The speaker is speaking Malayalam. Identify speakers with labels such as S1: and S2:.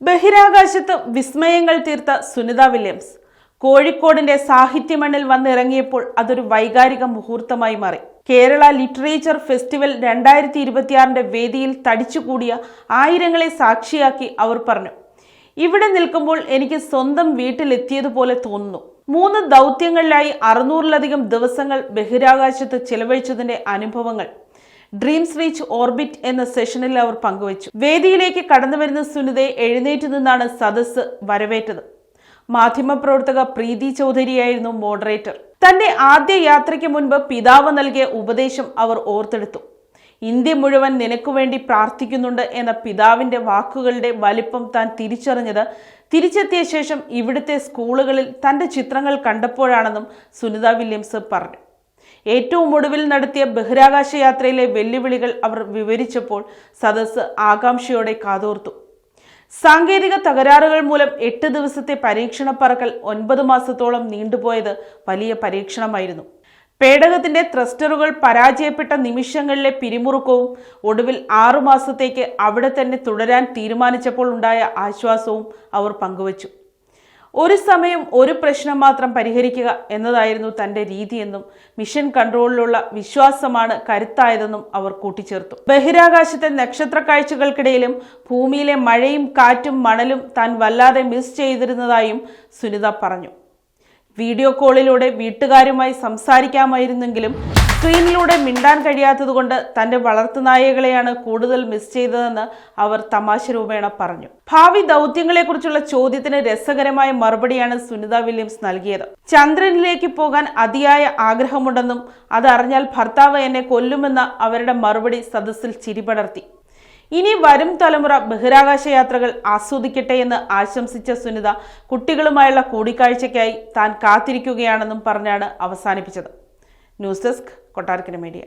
S1: ബഹിരാകാശത്ത് വിസ്മയങ്ങൾ തീർത്ത സുനിത വില്യംസ്. കോഴിക്കോടിന്റെ സാഹിത്യ മണ്ണിൽ വന്നിറങ്ങിയപ്പോൾ അതൊരു വൈകാരിക മുഹൂർത്തമായി മാറി. കേരള ലിറ്ററേച്ചർ ഫെസ്റ്റിവൽ രണ്ടായിരത്തി ഇരുപത്തിയാറിന്റെ വേദിയിൽ തടിച്ചുകൂടിയ ആയിരങ്ങളെ സാക്ഷിയാക്കി അവർ പറഞ്ഞു. ഇവിടെ നിൽക്കുമ്പോൾ എനിക്ക് സ്വന്തം വീട്ടിലെത്തിയതുപോലെ തോന്നുന്നു. മൂന്ന് ദൗത്യങ്ങളിലായി അറുന്നൂറിലധികം ദിവസങ്ങൾ ബഹിരാകാശത്ത് ചെലവഴിച്ചതിന്റെ അനുഭവങ്ങൾ. ഡ്രീംസ് റീച്ച് ഓർബിറ്റ് എന്ന സെഷനിൽ അവർ പങ്കുവച്ചു. വേദിയിലേക്ക് കടന്നു വരുന്ന സുനിതയെ എഴുന്നേറ്റ് നിന്നാണ് സദസ്സ് വരവേറ്റത്. മാധ്യമപ്രവർത്തക പ്രീതി ചൗധരിയായിരുന്നു മോഡറേറ്റർ തന്റെ ആദ്യ യാത്രയ്ക്ക് മുൻപ് പിതാവ് നൽകിയ ഉപദേശം അവർ ഓർത്തെടുത്തു. ഇന്ത്യ മുഴുവൻ നിനക്കു വേണ്ടി പ്രാർത്ഥിക്കുന്നുണ്ട് എന്ന പിതാവിന്റെ വാക്കുകളുടെ വലിപ്പം താൻ തിരിച്ചറിഞ്ഞത് തിരിച്ചെത്തിയ ശേഷം ഇവിടുത്തെ സ്കൂളുകളിൽ തന്റെ ചിത്രങ്ങൾ കണ്ടപ്പോഴാണെന്നും സുനിത വില്യംസ് പറഞ്ഞു. ഏറ്റവും ഒടുവിൽ നടത്തിയ ബഹിരാകാശ യാത്രയിലെ വെല്ലുവിളികൾ അവർ വിവരിച്ചപ്പോൾ സദസ് ആകാംക്ഷയോടെ കാതോർത്തു. സാങ്കേതിക തകരാറുകൾ മൂലം എട്ട് ദിവസത്തെ പരീക്ഷണ പറക്കൽ ഒൻപത് മാസത്തോളം നീണ്ടുപോയത് വലിയ പരീക്ഷണമായിരുന്നു. പേടകത്തിന്റെ ത്രസ്റ്ററുകൾ പരാജയപ്പെട്ട നിമിഷങ്ങളിലെ പിരിമുറുക്കവും ഒടുവിൽ ആറുമാസത്തേക്ക് അവിടെ തന്നെ തുടരാൻ തീരുമാനിച്ചപ്പോൾ ഉണ്ടായ ആശ്വാസവും അവർ പങ്കുവച്ചു. ഒരു സമയം ഒരു പ്രശ്നം മാത്രം പരിഹരിക്കുക എന്നതായിരുന്നു തന്റെ രീതിയെന്നും മിഷൻ കൺട്രോളിലുള്ള വിശ്വാസമാണ് കരുത്തായതെന്നും അവർ കൂട്ടിച്ചേർത്തു. ബഹിരാകാശത്തെ നക്ഷത്ര കാഴ്ചകൾക്കിടയിലും ഭൂമിയിലെ മഴയും കാറ്റും മണലും താൻ വല്ലാതെ മിസ് ചെയ്തിരുന്നതായും സുനിത പറഞ്ഞു. വീഡിയോ കോളിലൂടെ വീട്ടുകാരുമായി സംസാരിക്കാമായിരുന്നെങ്കിലും സ്ക്രീനിലൂടെ മിണ്ടാൻ കഴിയാത്തതുകൊണ്ട് തന്റെ വളർത്തുനായകളെയാണ് കൂടുതൽ മിസ് ചെയ്തതെന്ന് അവർ തമാശ രൂപേണ പറഞ്ഞു. ഭാവി ദൗത്യങ്ങളെക്കുറിച്ചുള്ള ചോദ്യത്തിന് രസകരമായ മറുപടിയാണ് സുനിത വില്യംസ് നൽകിയത്. ചന്ദ്രനിലേക്ക് പോകാൻ അതിയായ ആഗ്രഹമുണ്ടെന്നും അതറിഞ്ഞാൽ ഭർത്താവ് എന്നെ കൊല്ലുമെന്ന അവരുടെ മറുപടി സദസ്സിൽ ചിരിപടർത്തി. ഇനി വരും തലമുറ ബഹിരാകാശ യാത്രകൾ ആസ്വദിക്കട്ടെ എന്ന് ആശംസിച്ച സുനിത കുട്ടികളുമായുള്ള കൂടിക്കാഴ്ചയ്ക്കായി താൻ കാത്തിരിക്കുകയാണെന്നും പറഞ്ഞാണ് അവസാനിപ്പിച്ചത്. News desk Kottarakkara media